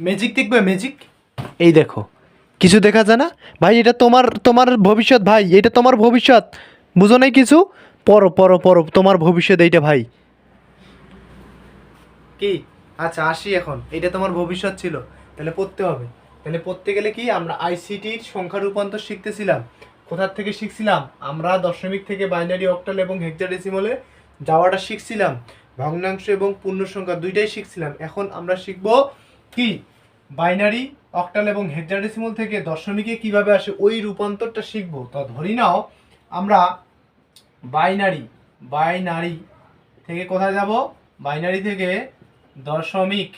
Magic দেখবে magic এই দেখো কিছু দেখা যায় না? ভাই এটা তোমার তোমার ভবিষ্যৎ ভাই এটা তোমার ভবিষ্যৎ। বুঝো নাই কিছু? পড়ো পড়ো পড়ো তোমার ভবিষ্যৎ এইটা ভাই। কি? আচ্ছা আসি এখন। এটা তোমার ভবিষ্যৎ ছিল। তাহলে পড়তে হবে। তাহলে পড়তে গেলে কি? আমরা আইসিটির সংখ্যা রূপান্তর শিখতেছিলাম। কোথার থেকে শিখছিলাম? আমরা দশমিক থেকে বাইনারি অক্টাল এবং হেক্সাডেসিমলে যাওয়াটা শিখছিলাম। ভগ্নাংশ এবং পূর্ণ সংখ্যা দুইটাই শিখছিলাম। এখন আমরা শিখব কি? বাইনারি, অক্টাল এবং হেক্সাডেসিমল থেকে দশমিকে কীভাবে আসে ওই রূপান্তরটা শিখব? তো ধরি নাও, আমরা বাইনারি বাইনারি থেকে কোথায় যাব? বাইনারি থেকে দশমিক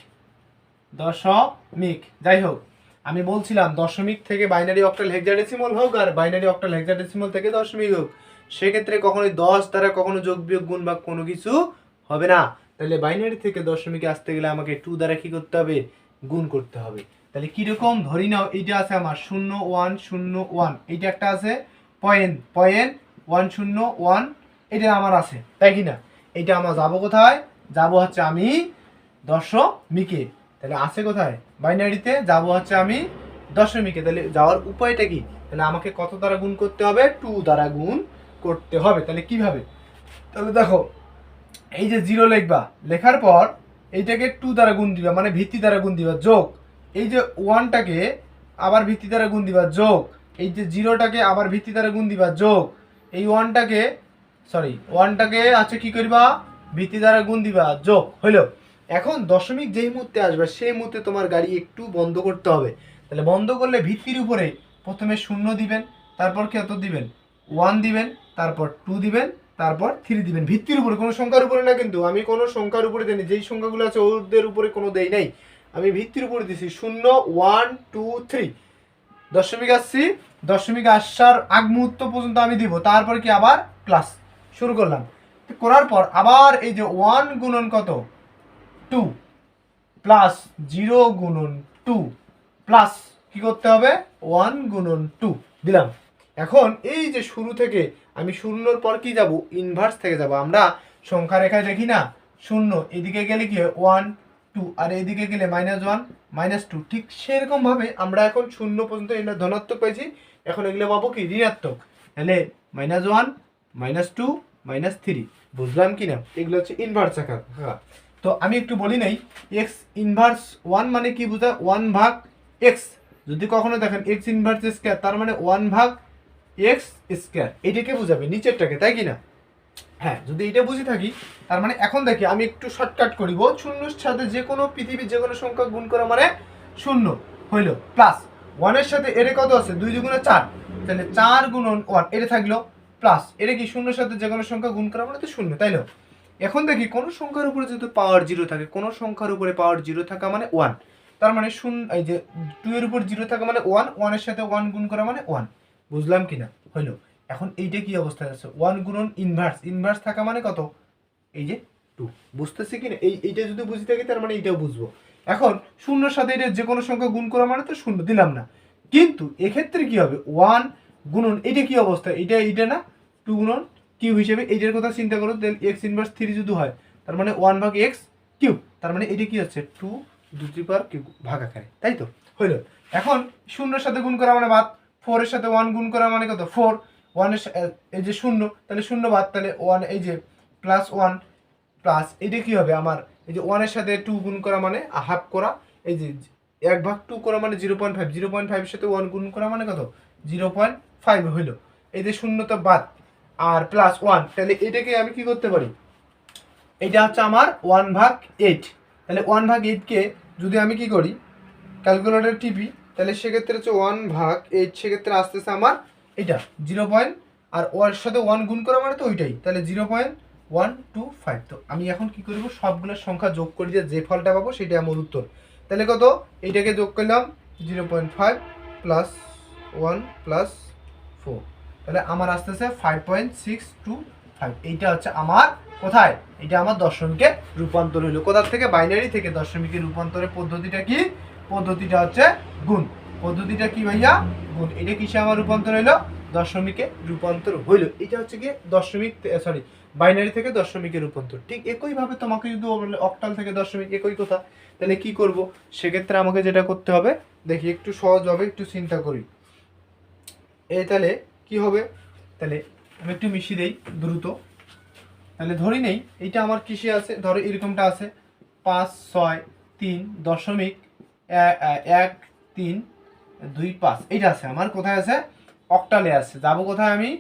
দশমিক। যাই হোক, আমি বলছিলাম দশমিক থেকে বাইনারি, অক্টাল, হেক্সাডেসিমল হোক আর বাইনারি, অক্টাল, হেক্সাডেসিমল থেকে দশমিক হোক। সেক্ষেত্রে কখনোই দশ দ্বারা কখনো যোগ বিয়োগ, গুণ বা কোনো কিছু হবে না। তাহলে বাইনারি থেকে দশমিকে আসতে গেলে আমাকে টু দ্বারা কি করতে হবে? গুণ করতে হবে। তাহলে কীরকম? ধরি নাও, এইটা আছে আমার শূন্য, ওয়ান শূন্য, ওয়ান। এইটা একটা আছে পয়েন্ট পয়েন্ট ওয়ান শূন্য ওয়ান এটা আমার আছে, তাই কি না? এইটা আমার যাব কোথায়? যাব হচ্ছে আমি দশমিকে। তাহলে আছে কোথায়? বাইনারিতে যাব হচ্ছে আমি দশমিকে। তাহলে যাওয়ার উপায়টা কি? তাহলে আমাকে কত দ্বারা গুণ করতে হবে? টু দ্বারা গুণ করতে হবে। তাহলে কীভাবে? তাহলে দেখো, এই যে জিরো লিখবা, লেখার পর এইটাকে টু দ্বারা গুণ দিবা মানে ভিত্তি দ্বারা গুণ দিবা, যোগ। এই যে ওয়ানটাকে আবার ভিত্তি দ্বারা গুণ দিবা, যোগ। এই যে জিরোটাকে আবার ভিত্তি দ্বারা গুণ দিবা, যোগ। এই ওয়ানটাকে সরি ওয়ানটাকে আছে কি করবা? ভিত্তি দ্বারা গুণ দিবা, যোগ। হইল? এখন দশমিক যেই মুহূর্তে আসবে, সেই মুহূর্তে তোমার গাড়ি একটু বন্ধ করতে হবে। তাহলে বন্ধ করলে ভিত্তির উপরে প্রথমে শূন্য দিবেন, তারপর কত দিবেন? ওয়ান দিবেন, তারপর টু দিবেন তারপর থ্রি দিবেন। ভিত্তির উপরে, কোনো সংখ্যার উপরে না কিন্তু। আমি কোনো সংখ্যার উপরে দিইনি। যেই সংখ্যাগুলো আছে, ওদের উপরে কোনো দেই নাই। আমি ভিত্তির উপরে দিছি। শূন্য ওয়ান টু থ্রি দশমিক আসছি। দশমিক আসার আগ মুহূর্ত পর্যন্ত আমি দিব। তারপর কি আবার ক্লাস শুরু করলাম। করার পর আবার এই যে ওয়ান গুণন কত? টু প্লাস জিরো গুণন টু প্লাস কি করতে হবে? ওয়ান গুণন টু দিলাম। এখন এই যে শুরু থেকে আমি শূন্যর পর কি যাব? ইনভার্স থেকে যাব। আমরা সংখ্যা রেখায় দেখি না? শূন্য। এদিকে গেলে কি হয়? ওয়ান টু আর এদিকে গেলে মাইনাস ওয়ান মাইনাস টু ঠিক সেরকম ভাবে আমরা এখন শূন্য পর্যন্ত এটা ধনাত্মক পেয়েছি। এখন এগুলো পাবো কি? ঋণাত্মক। তাহলে minus one minus two minus three বুঝলাম কি না এগুলো হচ্ছে ইনভার্স হ্যাঁ। তো আমি একটু বলি নাই এক্স ইনভার্স ওয়ান মানে কি বোঝায়? ওয়ান ভাগ এক্স যদি কখনো দেখেন এক্স ইনভার্স স্কোয়ার তার মানে ওয়ান ভাগ এক্স স্কোয়ার এটাকে বুঝাবে, নিচেরটাকে, তাই কি না হ্যাঁ যদি এটা বুঝে থাকি, তার মানে এখন দেখি, আমি একটু শর্টকাট করিব শূন্যর সাথে যে কোনো পৃথিবীর যে কোনো সংখ্যা গুণ করা মানে শূন্য, হইল প্লাস ওয়ানের সাথে এরে কত আছে? দুই দুগুণে চার, তাহলে চার গুণন ওয়ান এটা থাকল প্লাস এটা কি শূন্যর সাথে যে কোনো সংখ্যা গুণ করা মানে তো শূন্য, তাই না? এখন দেখি, কোন সংখ্যার উপরে যেহেতু পাওয়ার জিরো থাকে, কোন সংখ্যার উপরে পাওয়ার জিরো থাকা মানে ওয়ান তার মানে শূন্য, এই যে টু এর উপর জিরো থাকা মানে ওয়ান ওয়ানের সাথে ওয়ান গুণ করা মানে ওয়ান বুঝলাম কি না হইল, এখন এইটা কি অবস্থায় আছে? ওয়ান গুণন ইনভার্স ইনভার্স থাকা মানে কত? এই যে টু বুঝতেছি কি না এই, এইটা যদি বুঝে থাকি, তার মানে এইটাও বুঝব। এখন শূন্যর সাথে এটা যে কোনো সংখ্যা গুণ করা মানে তো শূন্য, দিলাম না। কিন্তু এক্ষেত্রে কি হবে? ওয়ান গুণন এটা কি অবস্থা? এটা এইটা না? টু গুণন কিউব হিসেবে এইটার কথা চিন্তা করো, তাহলে এক্স ইনভার্স থ্রি যদি হয়, তার মানে ওয়ান ভাগ এক্স কিউব তার মানে এটা কি হচ্ছে? টু দুটি পার কিউব ভাগ আকারে, তাই তো? হইল, এখন শূন্যের সাথে গুণ করা মানে বাদ। ফোরের সাথে ওয়ান গুণ করা মানে কত? ফোর। ওয়ানের এই যে শূন্য, তাহলে শূন্য বাদ, তাহলে ওয়ান এই যে প্লাস ওয়ান প্লাস এটা কি হবে আমার? এই যে ওয়ানের সাথে টু গুণ করা মানে হাফ করা, এই যে এক ভাগ টু করা মানে zero point five zero point ফাইভের সাথে ওয়ান গুণ করা মানে কত? জিরো পয়েন্ট ফাইভ হইল। এই যে শূন্য তো বাদ, আর প্লাস ওয়ান তাহলে এটাকে আমি কি করতে পারি? এটা হচ্ছে আমার ওয়ান ভাগ এইট তাহলে ওয়ান ভাগ এইটকে যদি আমি কি করি ক্যালকুলেটর টিপি তাহলে সেক্ষেত্রে হচ্ছে ওয়ান ভাগ এইট সেক্ষেত্রে আসতেছে আমার এটা জিরো পয়েন্ট আর ওর সাথে ওয়ান গুণ করা মানে তো ওইটাই। তাহলে zero point one two five তো আমি এখন কি করব? সবগুলোর সংখ্যা যোগ করে দিয়ে যে ফলটা পাবো সেটা আমার উত্তর। তাহলে কত? এইটাকে যোগ করলাম zero point five plus one plus four তাহলে আমার আসতেছে five point six two five এইটা হচ্ছে আমার কোথায়? এটা আমার দশমিকে রূপান্তর হইল কোথা থেকে? বাইনারি থেকে। দশমিকে রূপান্তরের পদ্ধতিটা কি? পদ্ধতিটা হচ্ছে গুণ। পদ্ধতিটা কি ভাইয়া? গুণ। এটা কিসে আমার রূপান্তর হইল? দশমিকে রূপান্তর হইল। এটা হচ্ছে কি দশমিক সরি বাইনারি থেকে দশমিকে রূপান্তর। ঠিক একইভাবে তোমাকে যদি অক্টাল থেকে দশমিক, একই কথা, তাহলে কি করব? সেক্ষেত্রে আমাকে যেটা করতে হবে, দেখি একটু সহজভাবে একটু চিন্তা করি। এই তাহলে কি হবে? তাহলে আমি একটু মিশিয়ে দেই দ্রুত। তাহলে ধরি নেই, এইটা আমার কিসে আছে? ধরো এরকমটা আছে। পাঁচ, ছয়, তিন, দশমিক এক তিন, দুই, পাঁচ। এইটা আছে আমার, কোথায় আছে? অক্টালে আছে। যাব কোথায় আমি?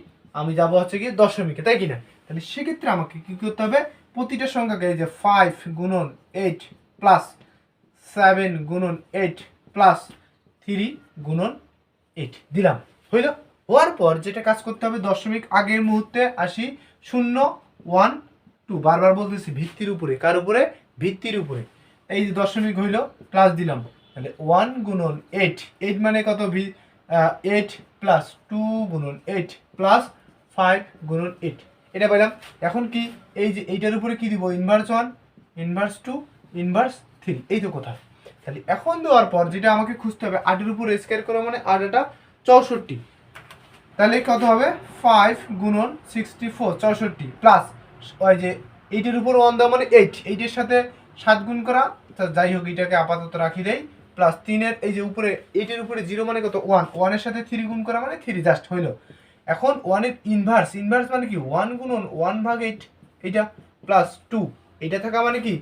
আমি যাব হচ্ছে কি দশমিকে, তাই কি না তাহলে সেক্ষেত্রে আমাকে কি করতে হবে? প্রতিটা সংখ্যাকে এই যে ফাইভ গুণন এইট প্লাস সেভেন গুণন এইট প্লাস থ্রি গুণন এইট দিলাম। হইল? হওয়ার পর যেটা কাজ করতে হবে, দশমিক আগের মুহূর্তে আসি শূন্য ওয়ান টু বারবার বলতেছি, ভিত্তির উপরে। কার উপরে? ভিত্তির উপরে। এই যে দশমিক হইল প্লাস দিলাম। তাহলে ওয়ান গুণন এইট এইট মানে কত ভি এইট প্লাস টু গুণন এইট প্লাস ফাইভ গুণন এইট এটা পেলাম এখন কি এই যে এইটার উপরে কি দিব? Inverse one inverse two inverse three এই তো কথা। তাহলে এখন দেওয়ার পর যেটা আমাকে খুঁজতে হবে, আটের উপরে স্কোয়ার করা মানে আটটা চৌষট্টি। তাহলে কত হবে? ফাইভ গুণন সিক্সটি ফোর চৌষট্টি প্লাস ওই যে এইটের উপর ওয়ান দেওয়া মানে এইট এইটের সাথে সাত গুণ করা। তা যাই হোক, এটাকে আপাতত রাখি দেই। প্লাস তিনের এই যে উপরে এইটের উপরে জিরো মানে কত? ওয়ান ওয়ানের সাথে থ্রি গুণ করা মানে থ্রি জাস্ট হইল। এখন ওয়ানের ইনভার্স ইনভার্স মানে কি? ওয়ান গুণন ওয়ান ভাগ এইট এইটা প্লাস টু এইটা থাকা মানে কি?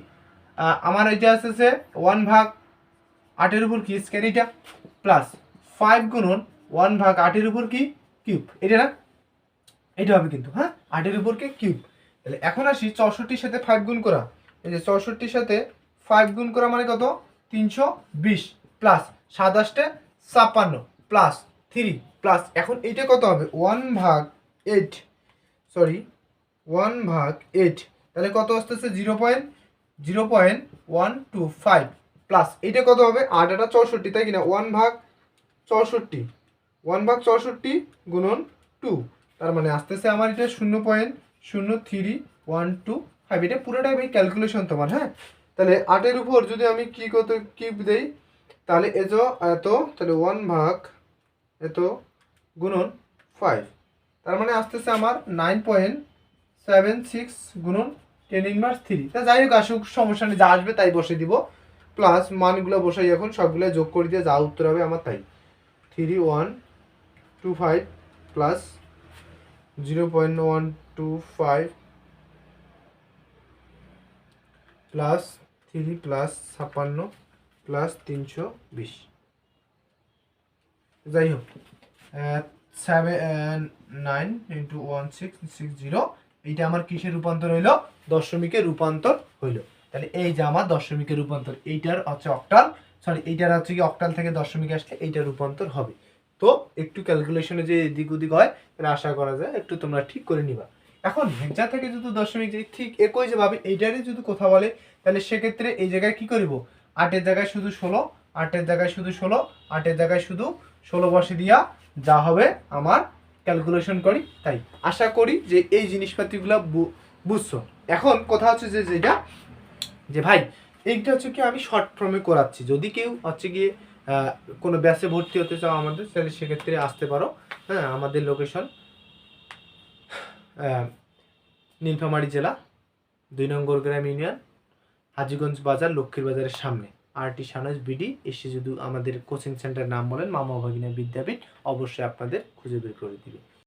আমার এটা আসতেছে ওয়ান ভাগ আটের উপর কি? স্কোয়ার এইটা প্লাস ফাইভ গুণন ওয়ান ভাগ আটের উপর কি? কিউব এটা না? এটা হবে কিন্তু হ্যাঁ? আটের উপর কি? কিউব তাহলে এখন আসি, চৌষট্টির সাথে ফাইভ গুণ করা। এই যে চৌষট্টির সাথে ফাইভ গুণ করা মানে কত? তিনশো বিশ প্লাস সাতাশটে ছাপ্পান্ন প্লাস থ্রি প্লাস, এখন এইটা কত হবে? ওয়ান ভাগ এইট, সরি, ওয়ান ভাগ এইট, তাহলে কত আসতেছে? Zero point zero point one two five plus, এইটা কত হবে? আট, আটা চৌষট্টি, তাই কিনা? ওয়ান ভাগ চৌষট্টি, ওয়ান ভাগ চৌষট্টি গুণন টু, তার মানে আসতেছে আমার এটা শূন্য পয়েন্ট শূন্য থ্রি ওয়ান টু ফাইভ, এটা পুরোটাই ক্যালকুলেশন তোমার হ্যাঁ? তাহলে আটের উপর যদি আমি কি কত কি দেই, তাহলে এত এত, তাহলে ওয়ান ভাগ এত গুণন ফাইভ তার মানে আসতেছে আমার নাইন পয়েন্ট সেভেন সিক্স গুণন টেন ইনভার্স থ্রি তা যাই হোক, আসুক, সমস্যা নেই, যা আসবে তাই বসে দিব। প্লাস মানগুলো বসাই এখন সবগুলো যোগ করে দিয়ে যা উত্তর হবে আমার তাই। Three one two five plus zero point one two five plus three plus ছাপ্পান্ন প্লাস তিনশো বিশ। যাই হোক seven nine into one six six zero এইটা আমার কিসের রূপান্তর হইল? দশমিকের রূপান্তর হইল। তাহলে এই যে আমার দশমিকের রূপান্তর, এইটার হচ্ছে অক্টাল সরি এইটার হচ্ছে কি অক্টাল থেকে দশমিক আসলে এইটার রূপান্তর হবে। তো একটু ক্যালকুলেশনে যে এদিক ওদিক হয়, তাহলে আশা করা যায় একটু তোমরা ঠিক করে নিবা। এখন হেক্সা থেকে যদি দশমিক যাই ঠিক একই যেভাবে এইটারই যদি কথা বলে, তাহলে সেক্ষেত্রে এই জায়গায় কি করিব? আটের জায়গায় শুধু ষোলো, আটের জায়গায় শুধু ষোলো, আটের জায়গায় শুধু ষোলো বসে দিয়া যা হবে আমার ক্যালকুলেশন করি, তাই। আশা করি যে এই জিনিসপাতিগুলো বুঝছ। এখন কথা হচ্ছে যে যেটা, যে ভাই, এইটা হচ্ছে কি আমি শর্ট ফর্মে করাচ্ছি। যদি কেউ হচ্ছে গিয়ে কোনো ব্যাচে ভর্তি হতে চাও আমাদের, তাহলে সেক্ষেত্রে আসতে পারো। হ্যাঁ আমাদের লোকেশন নীলফামারী জেলা, দুই নম্বর গ্রাম ইউনিয়ন, হাজিগঞ্জ বাজার, লক্ষ্মীর বাজারের সামনে। আরটি সানজ বিডি, এসে যদি আমাদের কোচিং সেন্টার নাম বলেন, মামা ভাগিনা বিদ্যাপীঠ, অবশ্যই আপনাদের খুঁজে বের করে দিবে।